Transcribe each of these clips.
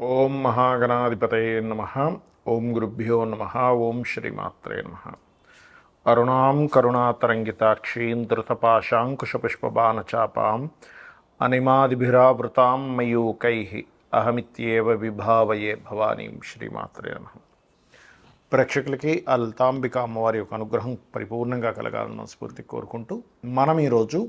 ఓం మహాగణాధిపతయ నమ. ఓం గురుభ్యో నమ. ఓం శ్రీమాత్రే నమ. అరుణాం కరుణాతరంగితాక్షీం ధృతపాశాంకుశపుష్పబాణచాపాం అనిమాదిభిరావృతాం మయూకై అహమిత్యేవ విభావయే భవానీం శ్రీమాత్రే నమ. ప్రేక్షకులకి అల్తాంబిక అమ్మవారి యొక్క అనుగ్రహం పరిపూర్ణంగా కలగాలని మనస్ఫూర్తి కోరుకుంటూ మనం ఈరోజు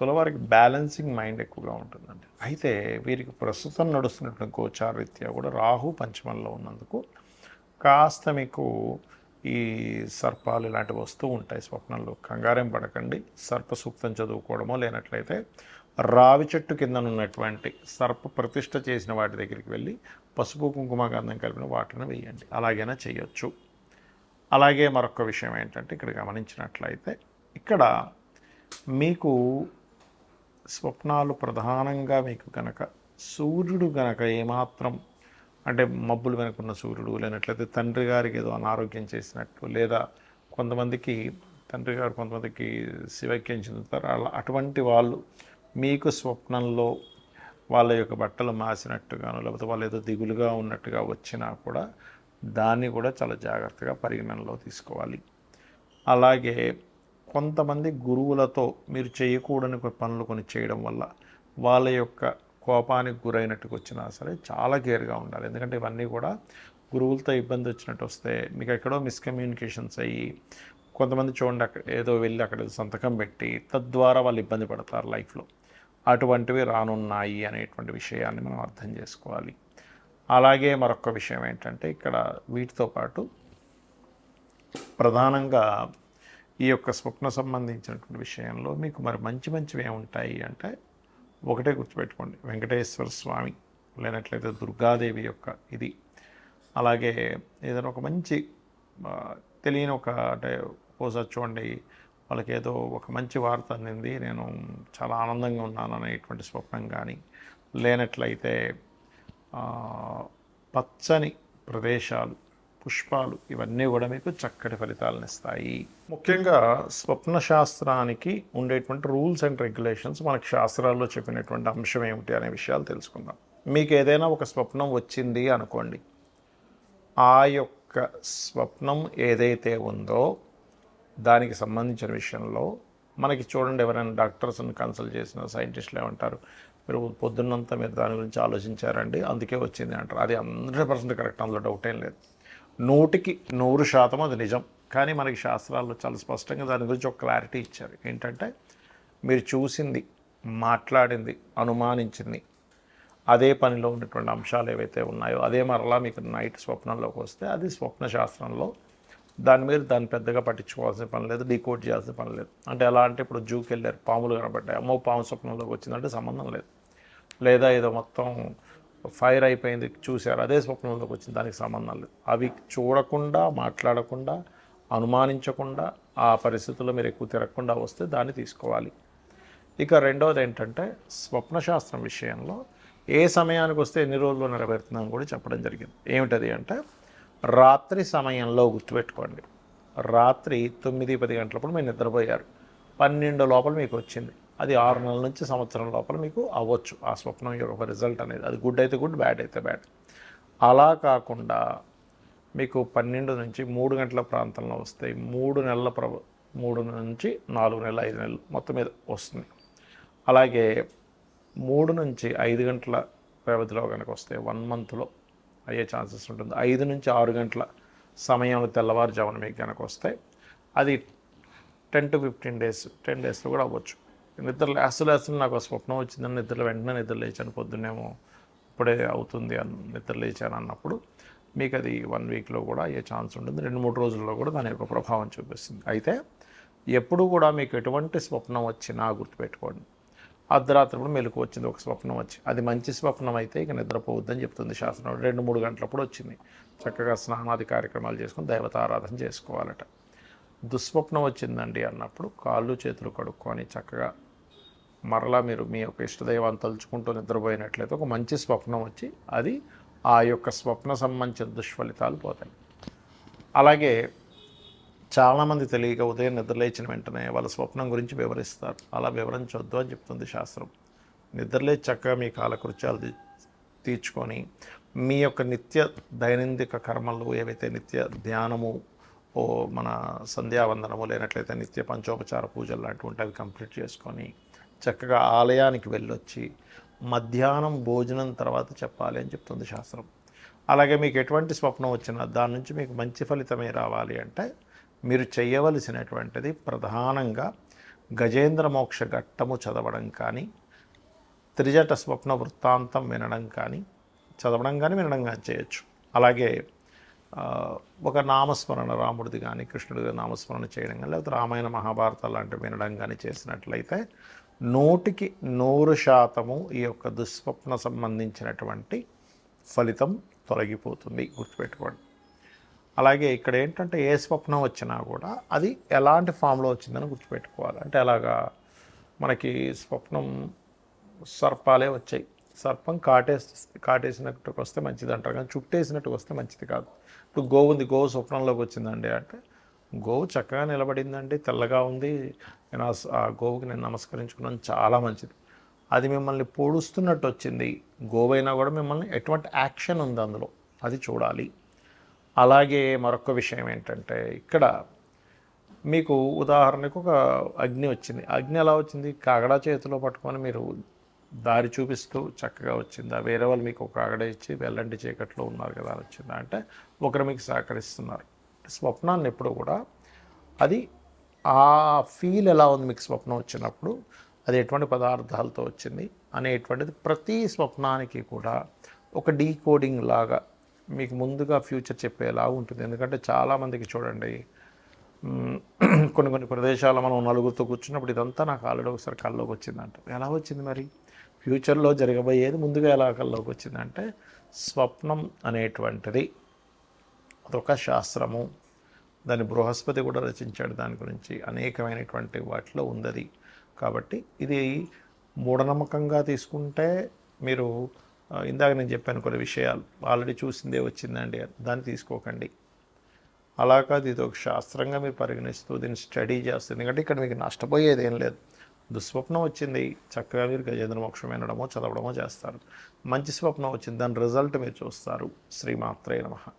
తులవారికి బ్యాలెన్సింగ్ మైండ్ ఎక్కువగా ఉంటుందండి. అయితే వీరికి ప్రస్తుతం నడుస్తున్నటువంటి గోచారీత్యా కూడా రాహు పంచమంలో ఉన్నందుకు కాస్త మీకు ఈ సర్పాలు ఇలాంటివి వస్తూ ఉంటాయి స్వప్నంలో. కంగారం పడకండి. సర్ప సూక్తం చదువుకోవడమో లేనట్లయితే రావి చెట్టు కిందనున్నటువంటి సర్ప ప్రతిష్ట చేసిన వాటి దగ్గరికి వెళ్ళి పసుపు కుంకుమ గంధం కలిపిన వాటిని వేయండి. అలాగైనా చేయొచ్చు. అలాగే మరొక విషయం ఏంటంటే ఇక్కడ గమనించినట్లయితే ఇక్కడ మీకు స్వప్నాలు ప్రధానంగా మీకు కనుక సూర్యుడు గనక ఏమాత్రం అంటే మబ్బులు వెనుకున్న సూర్యుడు లేనట్లయితే తండ్రి గారికి ఏదో అనారోగ్యం చేసినట్టు లేదా కొంతమందికి తండ్రి గారు కొంతమందికి శివైక్యం చెందుతారు. అలా అటువంటి వాళ్ళు మీకు స్వప్నంలో వాళ్ళ యొక్క బట్టలు మాసినట్టుగాను లేకపోతే వాళ్ళు ఏదో దిగులుగా ఉన్నట్టుగా వచ్చినా కూడా దాన్ని కూడా చాలా జాగ్రత్తగా పరిగణనలో తీసుకోవాలి. అలాగే కొంతమంది గురువులతో మీరు చేయకూడని పనులు కొన్ని చేయడం వల్ల వాళ్ళ యొక్క కోపానికి గురైనట్టుకు వచ్చినా సరే చాలా కేర్గా ఉండాలి. ఎందుకంటే ఇవన్నీ కూడా గురువులతో ఇబ్బంది వచ్చినట్టు వస్తే మీకు ఎక్కడో మిస్కమ్యూనికేషన్స్ అయ్యి కొంతమంది చూడండి అక్కడ ఏదో వెళ్ళి అక్కడ సంతకం పెట్టి తద్వారా వాళ్ళు ఇబ్బంది పడతారు లైఫ్లో. అటువంటివి రానున్నాయి అనేటువంటి విషయాన్ని మనం అర్థం చేసుకోవాలి. అలాగే మరొక విషయం ఏంటంటే ఇక్కడ వీటితో పాటు ప్రధానంగా ఈ యొక్క స్వప్న సంబంధించినటువంటి విషయంలో మీకు మరి మంచి మంచివి ఏముంటాయి అంటే ఒకటే గుర్తుపెట్టుకోండి. వెంకటేశ్వర స్వామి లేనట్లయితే దుర్గాదేవి యొక్క ఇది. అలాగే ఏదైనా ఒక మంచి తెలియని ఒక అంటే ఒకసారి చూడండి. వాళ్ళకి ఏదో ఒక మంచి వార్త అందింది. నేను చాలా ఆనందంగా ఉన్నాను అనేటువంటి స్వప్నం కానీ లేనట్లయితే పచ్చని ప్రదేశాలు పుష్పాలు ఇవన్నీ కూడా మీకు చక్కటి ఫలితాలను ఇస్తాయి. ముఖ్యంగా స్వప్న శాస్త్రానికి ఉండేటువంటి రూల్స్ అండ్ రెగ్యులేషన్స్ మనకి శాస్త్రాల్లో చెప్పినటువంటి అంశం ఏమిటి అనే విషయాలు తెలుసుకుందాం. మీకు ఏదైనా ఒక స్వప్నం వచ్చింది అనుకోండి. ఆ యొక్క స్వప్నం ఏదైతే ఉందో దానికి సంబంధించిన విషయంలో మనకి చూడండి ఎవరైనా డాక్టర్స్ని కన్సల్ట్ చేసిన సైంటిస్టులు ఏమంటారు మీరు పొద్దున్నంతా మీరు దాని గురించి ఆలోచించారండి అందుకే వచ్చింది అంటారు. అది హండ్రెడ్ పర్సెంట్ కరెక్ట్ అందులో డౌట్ ఏం లేదు. నూటికి నూరు శాతం అది నిజం. కానీ మనకి శాస్త్రాల్లో చాలా స్పష్టంగా దాని గురించి ఒక క్లారిటీ ఇచ్చారు. ఏంటంటే మీరు చూసింది మాట్లాడింది అనుమానించింది అదే పనిలో ఉన్నటువంటి అంశాలు ఏవైతే ఉన్నాయో అదే మరలా మీకు నైట్ స్వప్నంలోకి వస్తే అది స్వప్న శాస్త్రంలో దాని మీద దాన్ని పెద్దగా పట్టించుకోవాల్సిన పని లేదు డీకోడ్ చేయాల్సిన పని లేదు. అంటే ఎలా అంటే ఇప్పుడు జూకి వెళ్ళారు పాములు కనబడ్డాయి. అమ్మో పాము స్వప్నంలోకి వచ్చిందంటే సంబంధం లేదు. లేదా ఏదో మొత్తం ఫైర్ అయిపోయింది చూశారు. అదే స్వప్నంలోకి వచ్చింది. దానికి సంబంధం లేదు. అవి చూడకుండా మాట్లాడకుండా అనుమానించకుండా ఆ పరిస్థితుల్లో మీరు ఎక్కువ తిరగకుండా వస్తే దాన్ని తీసుకోవాలి. ఇక రెండవది ఏంటంటే స్వప్నశాస్త్రం విషయంలో ఏ సమయానికి వస్తే ఎన్ని రోజుల్లో నెరవేరుతుందని కూడా చెప్పడం జరిగింది. ఏమిటది అంటే రాత్రి సమయంలో గుర్తుపెట్టుకోండి. రాత్రి తొమ్మిది పది గంటలప్పుడు మీరు నిద్రపోయారు. పన్నెండు లోపల మీకు వచ్చింది. అది ఆరు నెలల నుంచి సంవత్సరం లోపల మీకు అవ్వచ్చు. ఆ స్వప్నం యొక్క రిజల్ట్ అనేది. అది గుడ్ అయితే గుడ్ బ్యాడ్ అయితే బ్యాడ్ అలా కాకుండా మీకు పన్నెండు నుంచి మూడు గంటల ప్రాంతంలో వస్తాయి మూడు నెలల ప్ర మూడు నుంచి నాలుగు నెలలు ఐదు నెలలు మొత్తం మీద వస్తుంది. అలాగే మూడు నుంచి ఐదు గంటల వ్యవధిలో కనుక వస్తే వన్ మంత్లో అయ్యే ఛాన్సెస్ ఉంటుంది. ఐదు నుంచి ఆరు గంటల సమయంలో తెల్లవారుజామున మీకు కనుక వస్తే అది ten to fifteen days ten డేస్లో కూడా అవ్వచ్చు. నిద్ర అసలు అసలు నాకు స్వప్నం వచ్చిందని నిద్రలు వెంటనే నిద్ర లేచాను పొద్దున్నేమో ఇప్పుడే అవుతుంది అని నిద్ర లేచాను అన్నప్పుడు. మీకు అది వన్ వీక్లో కూడా అయ్యే ఛాన్స్ ఉంటుంది. రెండు మూడు రోజుల్లో కూడా దాని యొక్క ప్రభావం చూపిస్తుంది. అయితే ఎప్పుడు కూడా మీకు ఎటువంటి స్వప్నం వచ్చినా గుర్తుపెట్టుకోండి. అర్ధరాత్రిప్పుడు మెలకు వచ్చింది ఒక స్వప్నం వచ్చి. అది మంచి స్వప్నం అయితే ఇక నిద్రపోవద్దని చెప్తుంది శాస్త్రం. రెండు మూడు గంటలప్పుడు వచ్చింది. చక్కగా స్నానాది కార్యక్రమాలు చేసుకుని దేవతారాధన చేసుకోవాలట. దుస్వప్నం వచ్చిందండి అన్నప్పుడు కాళ్ళు చేతులు కడుక్కొని చక్కగా మరలా మీరు మీ యొక్క ఇష్టదైవాన్ని తలుచుకుంటూ నిద్రపోయినట్లయితే ఒక మంచి స్వప్నం వచ్చి అది ఆ యొక్క స్వప్న సంబంధించిన దుష్ఫలితాలు పోతాయి. అలాగే చాలామంది తెలియక ఉదయం నిద్రలేచిన వెంటనే వాళ్ళ స్వప్నం గురించి వివరిస్తారు. అలా వివరించవద్దు అని చెప్తుంది శాస్త్రం. నిద్రలేచి చక్కగా మీ కాలకృత్యాలు తీర్చుకొని మీ యొక్క నిత్య దైనందిక కర్మలు ఏవైతే నిత్య ధ్యానము ఓ మన సంధ్యావందనము లేనట్లయితే నిత్య పంచోపచార పూజలు లాంటివి ఉంటాయి అవి కంప్లీట్ చేసుకొని చక్కగా ఆలయానికి వెళ్ళొచ్చి మధ్యాహ్నం భోజనం తర్వాత చెప్పాలి అని చెప్తుంది శాస్త్రం. అలాగే మీకు ఎటువంటి స్వప్నం వచ్చినా దాని నుంచి మీకు మంచి ఫలితమే రావాలి అంటే మీరు చేయవలసినటువంటిది ప్రధానంగా గజేంద్ర మోక్ష ఘట్టము చదవడం కానీ త్రిజట స్వప్న వృత్తాంతం వినడం కానీ చదవడం కానీ వినడం కానీ చేయొచ్చు. అలాగే ఒక నామస్మరణ రాముడిది కానీ కృష్ణుడిది నామస్మరణ చేయడం కానీ లేకపోతే రామాయణ మహాభారత లాంటివి వినడం కానీ చేసినట్లయితే నూటికి నూరు శాతము ఈ యొక్క దుస్వప్న సంబంధించినటువంటి ఫలితం తొలగిపోతుంది. గుర్తుపెట్టుకోండి. అలాగే ఇక్కడ ఏంటంటే ఏ స్వప్నం వచ్చినా కూడా అది ఎలాంటి ఫామ్లో వచ్చిందని గుర్తుపెట్టుకోవాలి. అంటే ఎలాగా మనకి స్వప్నం సర్పాలే వచ్చాయి. సర్పం కాటేసి కాటేసినట్టుకు వస్తే మంచిది అంటారు కానీ చుట్టేసినట్టు వస్తే మంచిది కాదు. ఇప్పుడు గోవు ఉంది గోవు స్వప్నంలోకి వచ్చిందండి అంటే గోవు చక్కగా నిలబడిందండి తెల్లగా ఉంది. నేను ఆ గోవుకి నేను నమస్కరించుకున్నాను. చాలా మంచిది. అది మిమ్మల్ని పొడుస్తున్నట్టు వచ్చింది. గోవైనా కూడా మిమ్మల్ని ఎటువంటి యాక్షన్ ఉంది అందులో? అది చూడాలి. అలాగే మరొక విషయం ఏంటంటే ఇక్కడ మీకు ఉదాహరణకు ఒక అగ్ని వచ్చింది. అగ్ని ఎలా వచ్చింది? కాగడా చేతిలో పట్టుకొని మీరు దారి చూపిస్తూ చక్కగా వచ్చిందా? వేరే వాళ్ళు మీకు ఒక కాగడ ఇచ్చి వెళ్ళండి చీకట్లో ఉన్నారు కదా అని వచ్చిందా? అంటే ఒకరు మీకు సహకరిస్తున్నారు. స్వప్నాన్ని ఎప్పుడు కూడా అది ఆ ఫీల్ ఎలా ఉంది మీకు స్వప్నం వచ్చినప్పుడు? అది ఎటువంటి పదార్థాలతో వచ్చింది? అనేటువంటిది ప్రతి స్వప్నానికి కూడా ఒక డీకోడింగ్ లాగా మీకు ముందుగా ఫ్యూచర్ చెప్పేలా ఉంటుంది. ఎందుకంటే చాలామందికి చూడండి కొన్ని కొన్ని ప్రదేశాలు మనం నలుగురితో కూర్చున్నప్పుడు ఇదంతా నాకు ఆల్రెడీ ఒకసారి కల్లోకి వచ్చిందంట. ఎలా వచ్చింది మరి? ఫ్యూచర్లో జరగబోయేది ముందుగా ఎలా కల్లోకి వచ్చిందంటే స్వప్నం అనేటువంటిది. అదొక శాస్త్రము. దాని బృహస్పతి కూడా రచించాడు. దాని గురించి అనేకమైనటువంటి వాటిలో ఉందది. కాబట్టి ఇది మూఢనమ్మకంగా తీసుకుంటే మీరు ఇందాక నేను చెప్పాను కొన్ని విషయాలు. ఆల్రెడీ చూసిందే వచ్చిందండి. దాన్ని తీసుకోకండి. అలా కాదు ఇది ఒక శాస్త్రంగా మీరు పరిగణిస్తూ దీన్ని స్టడీ చేస్తుంది. ఎందుకంటే ఇక్కడ మీకు నష్టపోయేది ఏం లేదు. దుస్వప్నం వచ్చింది. చక్కగా మీరు గజేంద్ర మోక్షం వినడమో చదవడమో చేస్తారు. మంచి స్వప్నం వచ్చింది. దాని రిజల్ట్ మీరు చూస్తారు. శ్రీమాత్రే నమః.